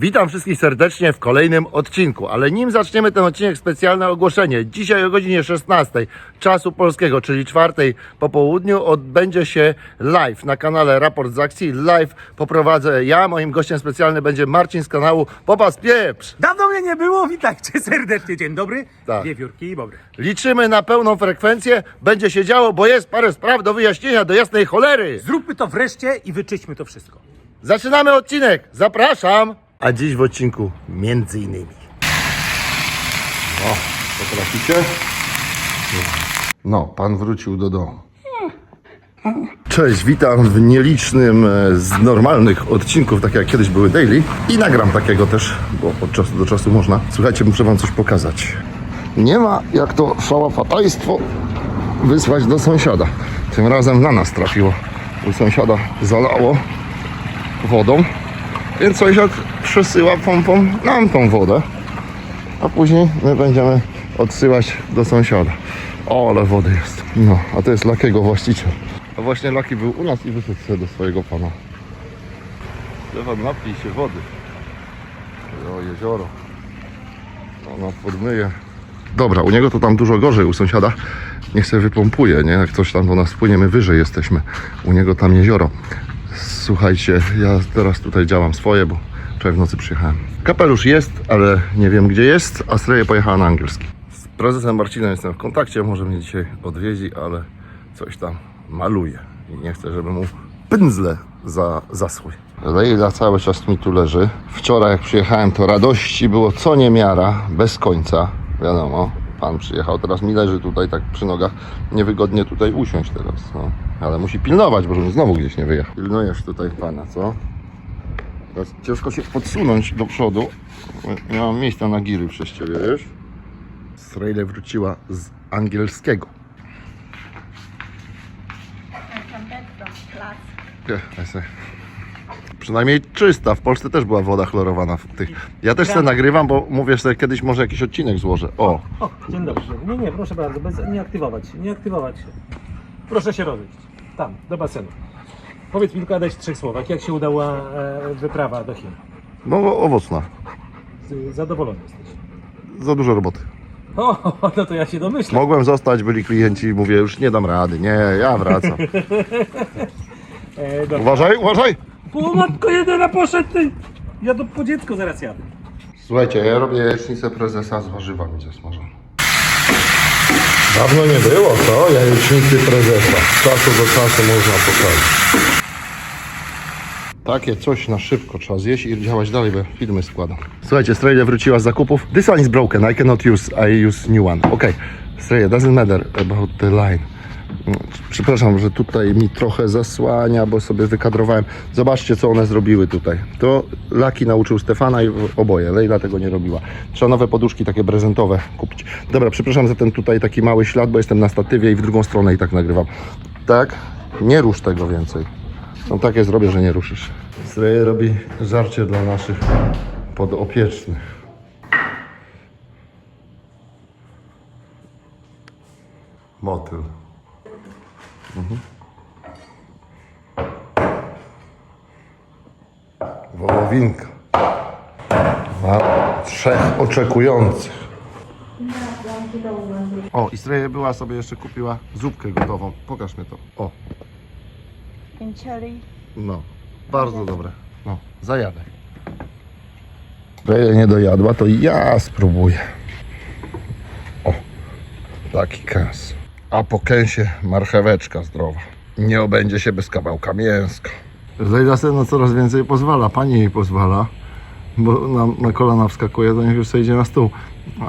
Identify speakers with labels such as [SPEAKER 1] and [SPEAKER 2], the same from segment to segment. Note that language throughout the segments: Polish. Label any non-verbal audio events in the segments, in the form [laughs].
[SPEAKER 1] Witam wszystkich serdecznie w kolejnym odcinku, ale nim zaczniemy ten odcinek, specjalne ogłoszenie. Dzisiaj o godzinie 16 czasu polskiego, czyli 4 po południu, odbędzie się live na kanale Raport z Akcji. Live poprowadzę ja, moim gościem specjalnym będzie Marcin z kanału Popas Pieprz.
[SPEAKER 2] Dawno mnie nie było, witajcie serdecznie, dzień dobry.
[SPEAKER 1] Tak.
[SPEAKER 2] Wiewiórki i bobry.
[SPEAKER 1] Liczymy na pełną frekwencję, będzie się działo, bo jest parę spraw do wyjaśnienia, do jasnej cholery.
[SPEAKER 2] Zróbmy to wreszcie i wyczyśćmy to wszystko.
[SPEAKER 1] Zaczynamy odcinek, zapraszam! A dziś w odcinku między innymi. O, potraficie? No, pan wrócił do domu. Cześć, witam w nielicznym e, z normalnych odcinków, tak jak kiedyś były daily i nagram takiego też, bo od czasu do czasu można. Słuchajcie, muszę wam coś pokazać. Nie ma jak to szałafataństwo wysłać do sąsiada. Tym razem na nas trafiło. U sąsiada zalało wodą, więc sąsiad przesyła pompą nam tą wodę, a później my będziemy odsyłać do sąsiada. O, ale wody jest. No, a to jest Lakiego właściciel. A właśnie Laki był u nas i wyszedł sobie do swojego pana. Stefan, napij się wody. O, jezioro. Ona podmyje. Dobra, u niego to tam dużo gorzej, u sąsiada niech sobie wypompuje, nie? Jak coś tam do nas płynie, my wyżej jesteśmy. U niego tam jezioro. Słuchajcie, ja teraz tutaj działam swoje, bo wczoraj w nocy przyjechałem. Kapelusz jest, ale nie wiem gdzie jest, a Streje pojechała na angielski. Z prezesem Marcinem jestem w kontakcie, może mnie dzisiaj odwiedzi, ale coś tam maluje i nie chcę, żeby mu pędzle za, zaschły. Leila cały czas mi tu leży. Wczoraj jak przyjechałem, to radości było co niemiara, bez końca. Wiadomo, pan przyjechał, teraz mi leży tutaj tak przy nogach. Niewygodnie tutaj usiąść teraz, no. Ale musi pilnować, bo żeby znowu gdzieś nie wyjechał. Pilnujesz tutaj pana, co? Teraz ciężko się podsunąć do przodu. Nie mam miejsca na giry przez ciebie, wiesz? Srejle wróciła z angielskiego. Nie, I see. Przynajmniej czysta. W Polsce też była woda chlorowana w tych. Ja też sobie nagrywam, bo mówię, że kiedyś może jakiś odcinek złożę. O,
[SPEAKER 2] O, dzień dobry. Nie, nie, proszę bardzo, bez, nie aktywować się, nie aktywować się. Proszę się rozejść. Tam, do basenu. Powiedz mi tylko, Adaś, w trzech słowach, jak się udała e, wyprawa do Chin?
[SPEAKER 1] no owocna.
[SPEAKER 2] Z- Zadowolony jesteś.
[SPEAKER 1] Za dużo roboty.
[SPEAKER 2] O, [laughs] no to ja się domyślam.
[SPEAKER 1] Mogłem zostać, byli klienci, mówię, już nie dam rady. Nie, ja wracam. [laughs]
[SPEAKER 2] E, dobra.
[SPEAKER 1] Uważaj, uważaj!
[SPEAKER 2] O, matko jedyna poszedł ty! Ja do, po dziecko zaraz jadę.
[SPEAKER 1] Słuchajcie, ja robię jajecznicę prezesa z warzywami zasmażone. Dawno nie było, co? Jajecznicy prezesa. Z czasu do czasu można pokazać. Takie coś na szybko trzeba zjeść i działać dalej, bo filmy składam. Słuchajcie, Strejle wróciła z zakupów. This one is broken, I cannot use, I use new one. Ok, Strejle, doesn't matter about the line. Przepraszam, że tutaj mi trochę zasłania, bo sobie wykadrowałem. Zobaczcie, co one zrobiły tutaj. To Laki nauczył Stefana i oboje. Lejla tego nie robiła. Trzeba nowe poduszki takie prezentowe kupić. Dobra, przepraszam za ten tutaj taki mały ślad, bo jestem na statywie i w drugą stronę i tak nagrywam. Tak? Nie rusz tego więcej. No takie zrobię, że nie ruszysz. Sreje robi żarcie dla naszych podopiecznych. Motyl. Wołowinka. Ma trzech oczekujących. O, i Streje była sobie jeszcze kupiła zupkę gotową. Pokaż mi to. O, no. Bardzo dobre. No, zajadę. Streje nie dojadła, to ja spróbuję. O, taki kęs. A po kęsie marcheweczka zdrowa. Nie obędzie się bez kawałka mięska. Lejla sobie na coraz więcej pozwala, pani jej pozwala, bo na, na kolana wskakuje, to niech już sobie idzie na stół.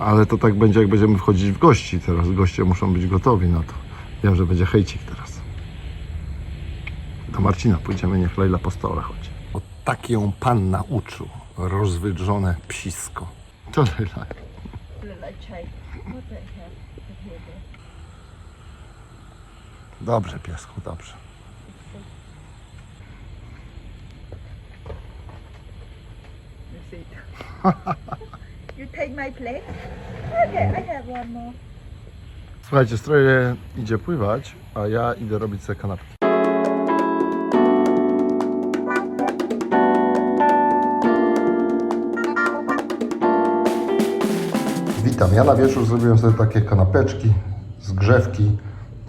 [SPEAKER 1] Ale to tak będzie, jak będziemy wchodzić w gości teraz. Goście muszą być gotowi na to. Wiem, że będzie hejcik teraz. Do Marcina pójdziemy, niech Lejla po stołach chodzi. O tak ją pan nauczył. Rozwydrzone psisko. To Lejla.
[SPEAKER 3] Look like
[SPEAKER 1] Dobrze, piesku, dobrze.
[SPEAKER 3] You take my plate? Okay, I have one more.
[SPEAKER 1] Słuchajcie, stroje idzie pływać, a ja idę robić sobie kanapki. Witam, ja na wieczór zrobiłem sobie takie kanapeczki, zgrzewki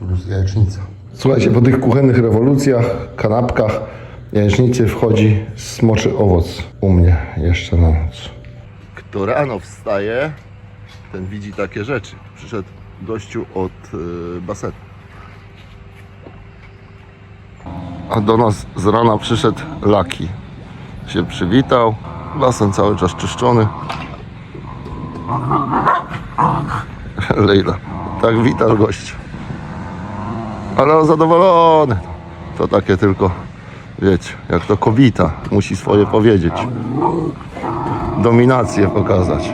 [SPEAKER 1] plus jajecznica. Słuchajcie, po tych kuchennych rewolucjach, kanapkach, jajecznicy wchodzi smoczy owoc u mnie jeszcze na noc. Kto rano wstaje, ten widzi takie rzeczy. Przyszedł gościu od yy, basenu. A do nas z rana przyszedł Laki. Się przywitał. Basen cały czas czyszczony. [laughs] Lejla. Tak witasz gość. Ale on zadowolony. To takie tylko, wiecie, jak to kobita. Musi swoje powiedzieć. Dominację pokazać.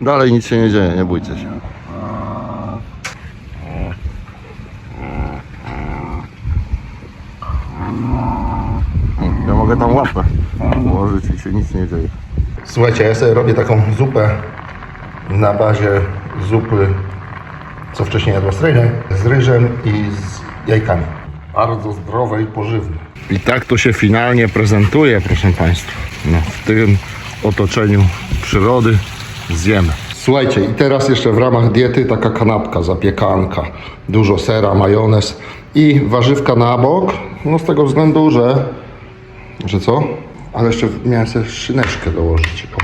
[SPEAKER 1] Dalej nic się nie dzieje, nie bójcie się. Ja mogę tam łapę ułożyć i się nic nie dzieje. Słuchajcie, ja sobie robię taką zupę na bazie zupy, co wcześniej jadła ryżem, z ryżem i z jajkami. Bardzo zdrowe i pożywne. I tak to się finalnie prezentuje, proszę Państwa. No, w tym otoczeniu przyrody zjemy. Słuchajcie, i teraz jeszcze w ramach diety taka kanapka, zapiekanka, dużo sera, majonez i warzywka na bok. No z tego względu, że że co? Ale jeszcze miałem sobie szyneczkę dołożyć. O,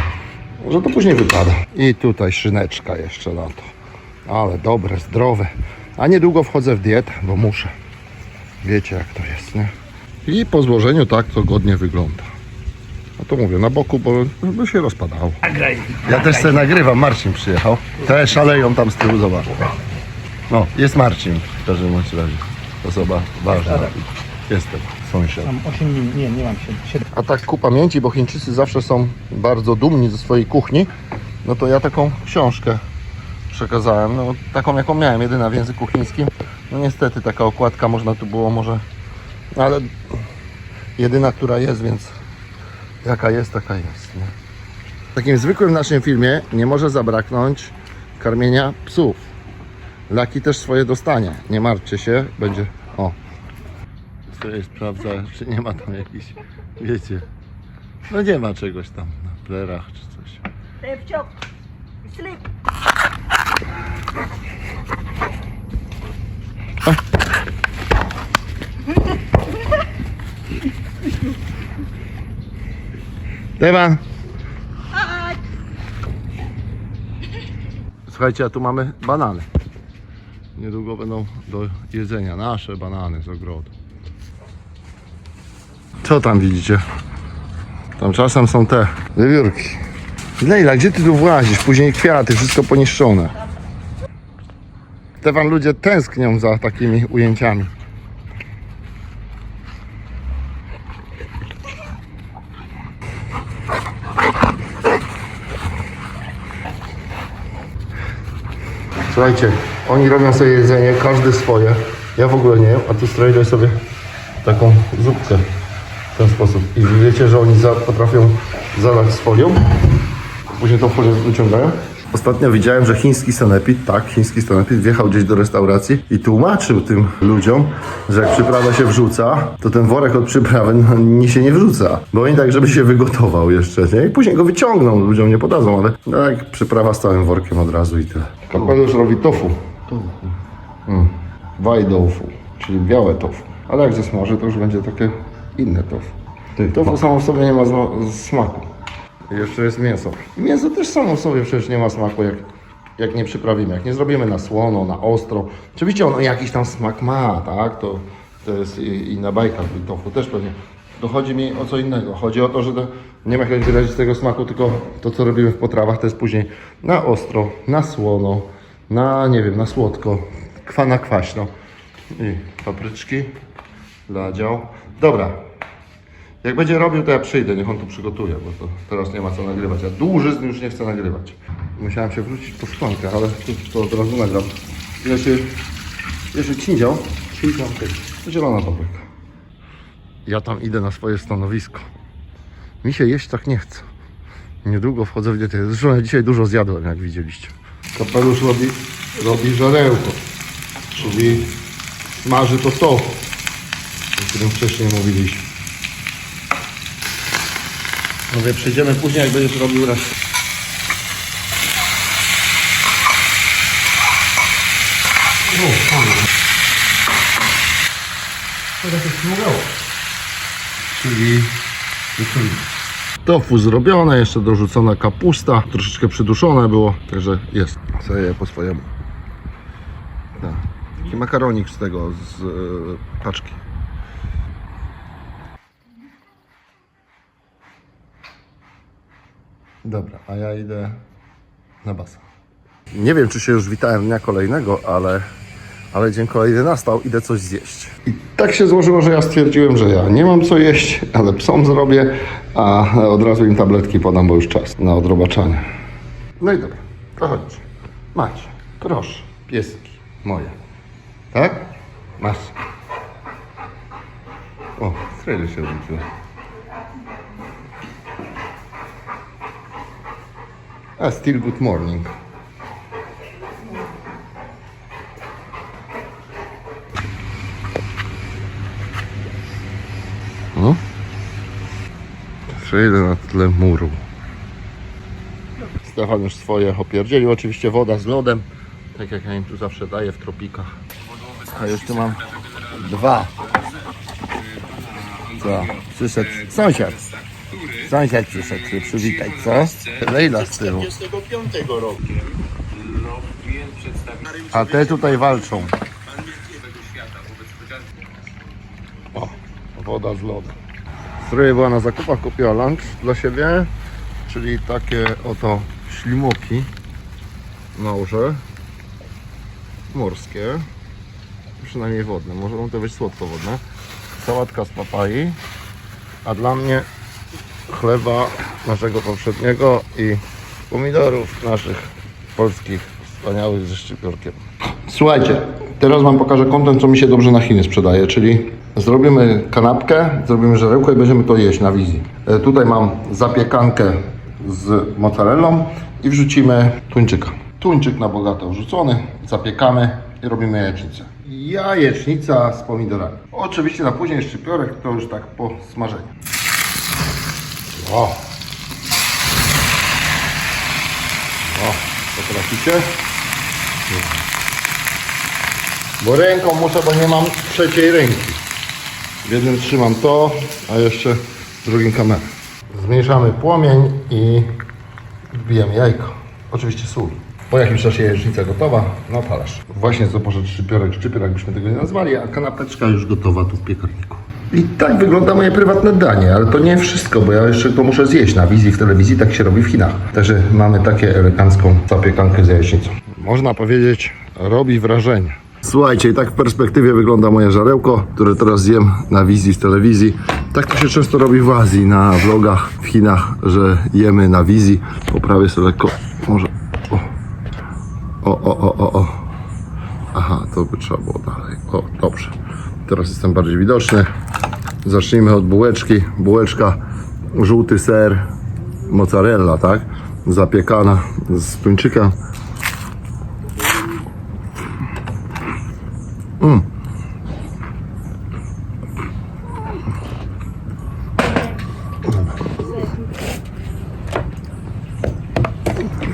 [SPEAKER 1] że to później wypada. I tutaj szyneczka jeszcze na to. Ale dobre, zdrowe. A niedługo wchodzę w dietę, bo muszę. Wiecie jak to jest, nie? I po złożeniu tak to godnie wygląda. A to mówię, na boku, bo by się rozpadało. Ja też sobie nagrywam, Marcin przyjechał. Te szaleją tam z tyłu, zobacz. No, jest Marcin w każdym bądź razie. Osoba ważna. Jestem, sąsiad.
[SPEAKER 2] Mam 8 minut, nie, nie mam 7.
[SPEAKER 1] A tak ku pamięci, bo Chińczycy zawsze są bardzo dumni ze swojej kuchni, no to ja taką książkę przekazałem, no taką jaką miałem, jedyna w języku chińskim. No niestety taka okładka można tu było może, ale jedyna, która jest, więc jaka jest, taka jest. Nie? W takim zwykłym naszym filmie nie może zabraknąć karmienia psów. Laki też swoje dostanie, nie martwcie się, będzie, sobie sprawdza, czy nie ma tam jakichś, wiecie, no nie ma czegoś tam na plerach czy coś.
[SPEAKER 3] Sleep.
[SPEAKER 1] Dewan!
[SPEAKER 3] Hi.
[SPEAKER 1] Słuchajcie, a tu mamy banany. Niedługo będą do jedzenia nasze banany z ogrodu. Co tam widzicie? Tam czasem są te wiewiórki. Lejla, gdzie ty tu włazisz? Później kwiaty, wszystko poniszczone. Te wam ludzie tęsknią za takimi ujęciami. Słuchajcie, oni robią sobie jedzenie, każdy swoje. Ja w ogóle nie jem, a tu stroję sobie taką zupkę w ten sposób. I wiecie, że oni za, potrafią zalać z folią, później tą folię wyciągają. Ostatnio widziałem, że chiński sanepid, tak, chiński sanepid wjechał gdzieś do restauracji i tłumaczył tym ludziom, że jak przyprawa się wrzuca, to ten worek od przyprawy no, nie się nie wrzuca. Bo oni tak, żeby się wygotował jeszcze, nie? I później go wyciągną, ludziom nie podadzą, ale tak, przyprawa z całym workiem od razu i tyle. Kapelusz robi tofu. Mm. Wajdofu, czyli białe tofu. Ale jak zesmaży, to już będzie takie inne tofu. Tofu samo w sobie nie ma smaku. Jeszcze jest mięso. I mięso też samo w sobie przecież nie ma smaku, jak, jak nie przyprawimy. Jak nie zrobimy na słono, na ostro. Oczywiście ono jakiś tam smak ma, tak? To, to jest i, i na bajkach i tofu też pewnie. To chodzi mi o co innego. Chodzi o to, że to nie ma jakiegoś wyrazistego smaku, tylko to, co robimy w potrawach, to jest później na ostro, na słono, na, nie wiem, na słodko, kwa na kwaśno. I papryczki dla dział. Dobra, jak będzie robił, to ja przyjdę, niech on tu przygotuje, bo to teraz nie ma co nagrywać. Ja dłużyzny już nie chcę nagrywać. Musiałem się wrócić po szklankę, ale to od razu nagram. Jeszcze, jeszcze cindział, cindział, zielona papryka. Ja tam idę na swoje stanowisko. Mi się jeść tak nie chce. Niedługo wchodzę w dietę. Zresztą ja dzisiaj dużo zjadłem, jak widzieliście. Kapelusz robi, robi żarełko, czyli smaży to o którym wcześniej mówiliśmy. Mówię, przejdziemy później, jak będziesz robił resztę.
[SPEAKER 2] To tak jest śmugało.
[SPEAKER 1] czyli tofu zrobione, jeszcze dorzucona kapusta, troszeczkę przyduszone było, także jest. Sobie po swojemu. Tak. Taki makaronik z tego, z e, paczki. Dobra, a ja idę na basen. Nie wiem, czy się już witałem dnia kolejnego, ale, ale dzień kolejny nastał, idę coś zjeść. I tak się złożyło, że ja stwierdziłem, że ja nie mam co jeść, ale psom zrobię, a od razu im tabletki podam, bo już czas na odrobaczanie. No i dobra, to chodźcie. Macie, proszę, pieski moje. Tak? Masz. O, strely się odwróciły. A still good morning. No. Przejdę na tle muru. Stefan już swoje opierdzielił. Oczywiście woda z lodem. Tak jak ja im tu zawsze daję w tropikach. A już tu mam dwa. Co? Przyszedł sąsiad. Sąsiad przyszedł się przywitać, co? Lejla z tyłu. A te tutaj walczą. O, woda z lodem. Stroje była na zakupach, kupiła lunch dla siebie, czyli takie oto ślimuki małże, morskie, przynajmniej wodne, może to być słodkowodne, sałatka z papai, a dla mnie chleba naszego poprzedniego i pomidorów naszych polskich, wspaniałych ze szczypiorkiem. Słuchajcie, teraz Wam pokażę kontent, co mi się dobrze na Chiny sprzedaje, czyli zrobimy kanapkę, zrobimy żarełko i będziemy to jeść na wizji. E, Tutaj mam zapiekankę z mozzarellą i wrzucimy tuńczyka. Tuńczyk na bogato wrzucony, zapiekamy i robimy jajecznicę. Jajecznica z pomidorami. Oczywiście na później szczypiorek to już tak po smażeniu. O! O, potraficie? Bo ręką muszę, bo nie mam trzeciej ręki. W jednym trzymam to, a jeszcze w drugim kamerę. Zmniejszamy płomień i wbijamy jajko. Oczywiście sól. Po jakimś czasie jajecznica gotowa, na talerz. Właśnie co poszedł szczypiorek, szczypior jakbyśmy tego nie nazwali, a kanapeczka już gotowa tu w piekarniku. I tak wygląda moje prywatne danie, ale to nie wszystko, bo ja jeszcze to muszę zjeść na wizji w telewizji, tak się robi w Chinach. Także mamy takie elegancką zapiekankę z jajecznicą. Można powiedzieć, robi wrażenie. Słuchajcie, i tak w perspektywie wygląda moje żarełko, które teraz zjem na wizji w telewizji. Tak to się często robi w Azji, na vlogach w Chinach, że jemy na wizji. Poprawię sobie lekko, może... O, o, o, o. o. Aha, to by trzeba było dalej. O, dobrze. Teraz jestem bardziej widoczny. Zacznijmy od bułeczki. Bułeczka, żółty ser, mozzarella, tak? Zapiekana z tuńczyka.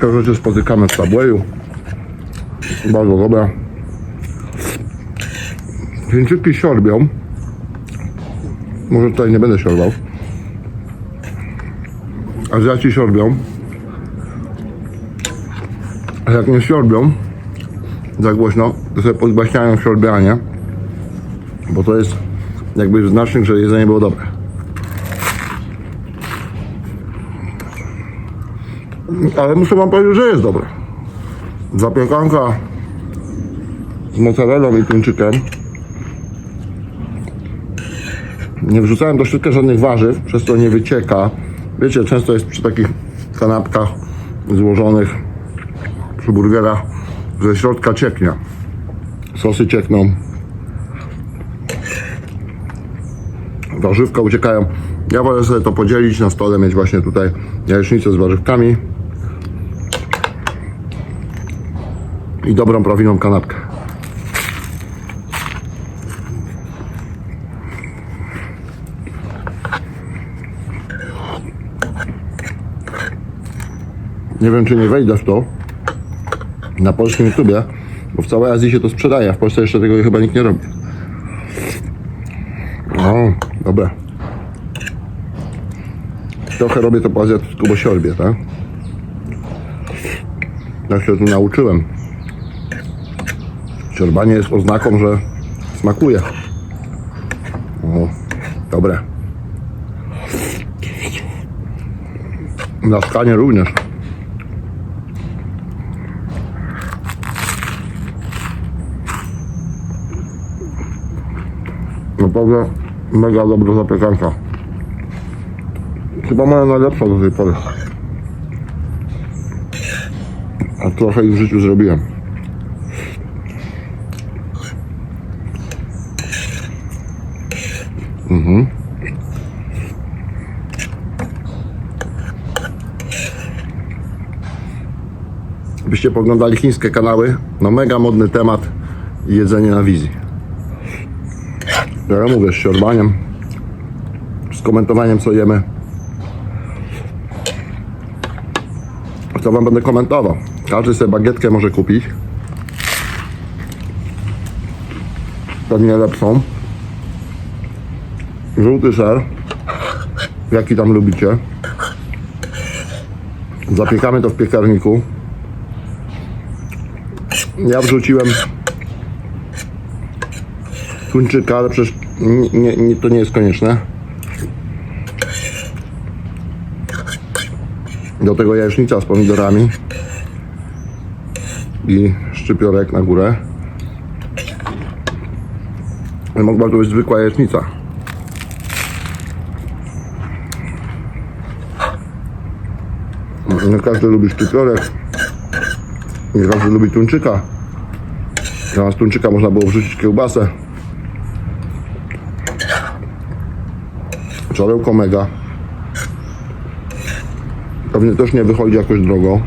[SPEAKER 1] To rzeczy spotykamy w Subwayu. Bardzo dobra. Chińczyki siorbią. Może tutaj nie będę siorbał. Azjaci siorbią. A jak nie siorbią za głośno, to sobie podgłaśniają siorbianie. Bo to jest jakby znacznik, że jedzenie było dobre. Ale muszę wam powiedzieć, że jest dobre. Zapiekanka z mozzarellą i tuńczykiem. Nie wrzucałem do środka żadnych warzyw, przez to nie wycieka. Wiecie, często jest przy takich kanapkach złożonych przy burgerach, że środka cieknie. Sosy ciekną. Warzywka uciekają. Ja wolę sobie to podzielić na stole, mieć właśnie tutaj jajecznicę z warzywkami i dobrą, prawilną kanapkę. Nie wiem, czy nie wejdę w to na polskim YouTubie, bo w całej Azji się to sprzedaje, a w Polsce jeszcze tego chyba nikt nie robi. No, dobra. Trochę robię to po azjatycku, bo siorbię, tak? Ja się tu nauczyłem. Siorbanie jest oznaką, że smakuje. O, dobre. Na skanie również. Naprawdę mega dobra zapiekanka. Chyba moja najlepsza do tej pory. A trochę ich w życiu zrobiłem. Byście poglądali chińskie kanały, no mega modny temat jedzenie na wizji. Ja mówię z siorbaniem, z komentowaniem co jemy. Co wam będę komentował? Każdy sobie bagietkę może kupić. Pewnie lepszą. Żółty ser, jaki tam lubicie. Zapiekamy to w piekarniku. Ja wrzuciłem tuńczyka, ale przecież nie, nie, nie, to nie jest konieczne. Do tego jajecznica z pomidorami i szczypiorek na górę. Mogła to być zwykła jajecznica. Nie każdy lubi szczypiorek. Nie każdy lubi tuńczyka. Zamiast tuńczyka można było wrzucić kiełbasę. Czarełko mega. Pewnie też nie wychodzi jakoś drogo.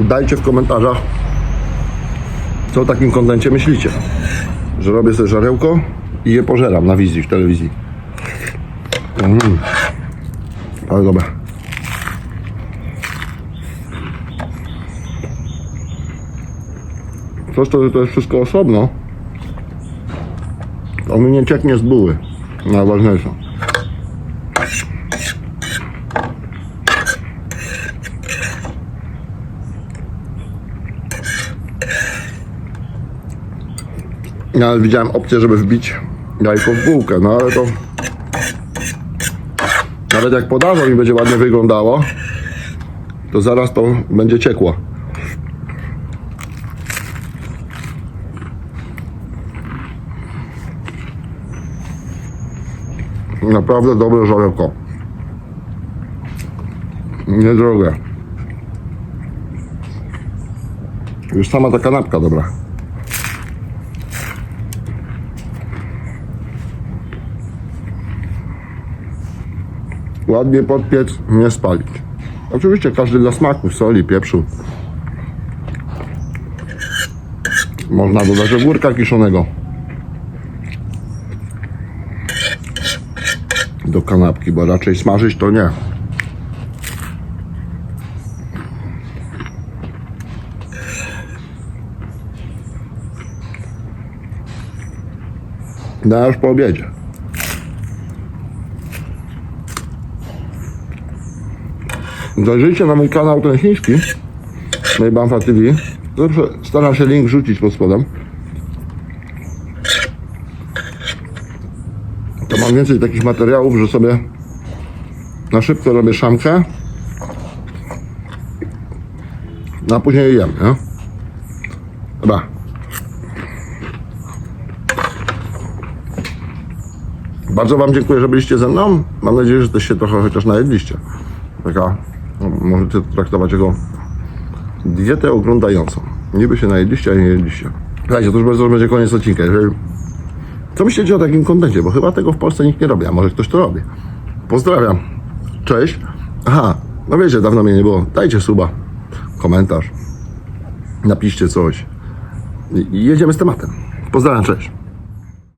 [SPEAKER 1] Dajcie w komentarzach, co o takim kontencie myślicie. Że robię sobie żarełko i je pożeram na wizji, w telewizji. Mm. Ale dobra. Coś to, to jest wszystko osobno. To mi nie cieknie z buły. Najważniejsze. Nawet widziałem opcję, żeby wbić jajko w bułkę, no ale to... Nawet jak podawą i będzie ładnie wyglądało, to zaraz to będzie ciekło. Naprawdę dobre żarewko. Niedrogie. Już sama ta kanapka dobra. Ładnie podpiec, nie spalić. Oczywiście każdy dla smaku, soli, pieprzu. Można dodać ogórka kiszonego. Do kanapki, bo raczej smażyć to nie. No już po obiedzie. Zajrzyjcie na mój kanał ten chiński, Najbanfa TV. Zawsze staram się link rzucić pod spodem. Mam więcej takich materiałów, że sobie na szybko robię szamkę, no a później je jem, nie? Dobra. Bardzo Wam dziękuję, że byliście ze mną. Mam nadzieję, że też się trochę chociaż najedliście. Taka, no, możecie to traktować jako dietę oglądającą. Niby się najedliście, a nie jedliście. Słuchajcie, to już będzie- będzie koniec odcinka. Jeżeli... Co myślicie o takim kontencie? Bo chyba tego w Polsce nikt nie robi, a może ktoś to robi. Pozdrawiam. Cześć. Aha, no wiecie, dawno mnie nie było. Dajcie suba, komentarz. Napiszcie coś. I jedziemy z tematem. Pozdrawiam, cześć.